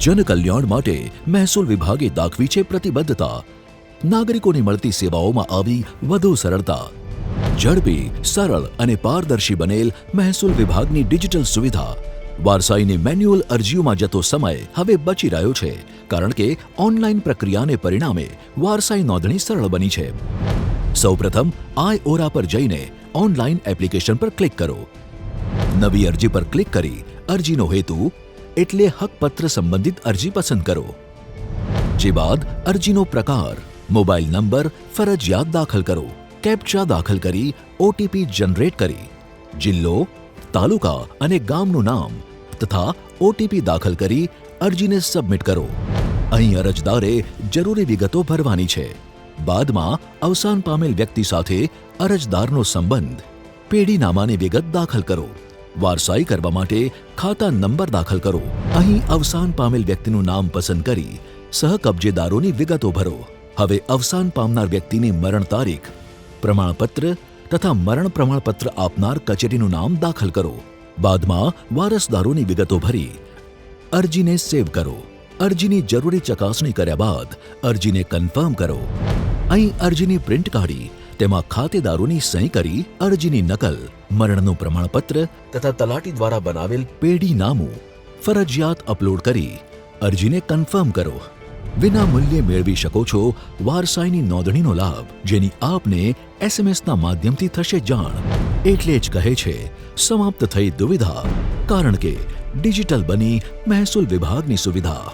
જનકલ્યાણ માટે મહેસૂલ વિભાગે દાખવી છે પ્રતિબદ્ધતા. નાગરિકોને મળતી સેવાઓમાં આવી વધુ સરળતા. ઝડપી, સરળ અને પારદર્શી બનેલ મહેસૂલ વિભાગની ડિજિટલ સુવિધા. વારસાઈની મેન્યુઅલ અરજીઓમાં જતો સમય હવે બચી રહ્યો છે, કારણ કે ઓનલાઈન પ્રક્રિયાને પરિણામે વારસાઈ નોંધણી સરળ બની છે. સૌપ્રથમ, આઈ ઓરા પર જઈને ઓનલાઈન એપ્લિકેશન પર ક્લિક કરો. નવી અરજી પર ક્લિક કરી અરજીનો હેતુ એટલે હકપત્ર સંબંધિત અરજી પસંદ કરો. જે બાદ અરજીનો પ્રકાર, મોબાઈલ નંબર, ફરજિયાત દાખલ કરો. કેપ્ચા દાખલ કરી ઓટીપી જનરેટ કરી. જિલ્લો, તાલુકા અને ગામનું નામ તથા ઓટીપી દાખલ કરી અરજીને સબમિટ કરો. અહીં અરજદારે જરૂરી વિગતો ભરવાની છે. બાદમાં અવસાન પામેલ વ્યક્તિ સાથે અરજદારનો સંબંધ, પેઢીનામાની વિગત દાખલ કરો. વારસાઈ કરવા માટે ખાતા નંબર દાખલ કરો. અહીં અવસાન પામેલ વ્યક્તિનું નામ પસંદ કરી સહકબજેદારોની વિગતો ભરો. હવે અવસાન પામનાર વ્યક્તિની મરણ તારીખ, પ્રમાણપત્ર તથા મરણ પ્રમાણપત્ર આપનાર કચેરીનું નામ દાખલ કરો. બાદમાં વારસદારોની વિગતો ભરી અરજીને સેવ કરો. અરજીની જરૂરી ચકાસણી કર્યા બાદ અરજીને કન્ફર્મ કરો. અહીં અરજીની પ્રિન્ટ કાઢી તેમાં ખાતેદારોની સહી કરી અરજીની નકલ, મરણનું પ્રમાણપત્ર તથા તલાટી દ્વારા બનાવેલ પેઢી નામું. ફરજિયાત અપલોડ કરી, અરજીને કન્ફર્મ કરો. વિના મૂલ્યે મેળવી શકો છો વારસાઈની નોંધણીનો લાભ, જેની આપને એસએમએસના માધ્યમથી થશે જાણ. એટલે જ કહે છે, સમાપ્ત થઈ દુવિધા. કારણ કે ડિજિટલ બની મહેસૂલ વિભાગની સુવિધા.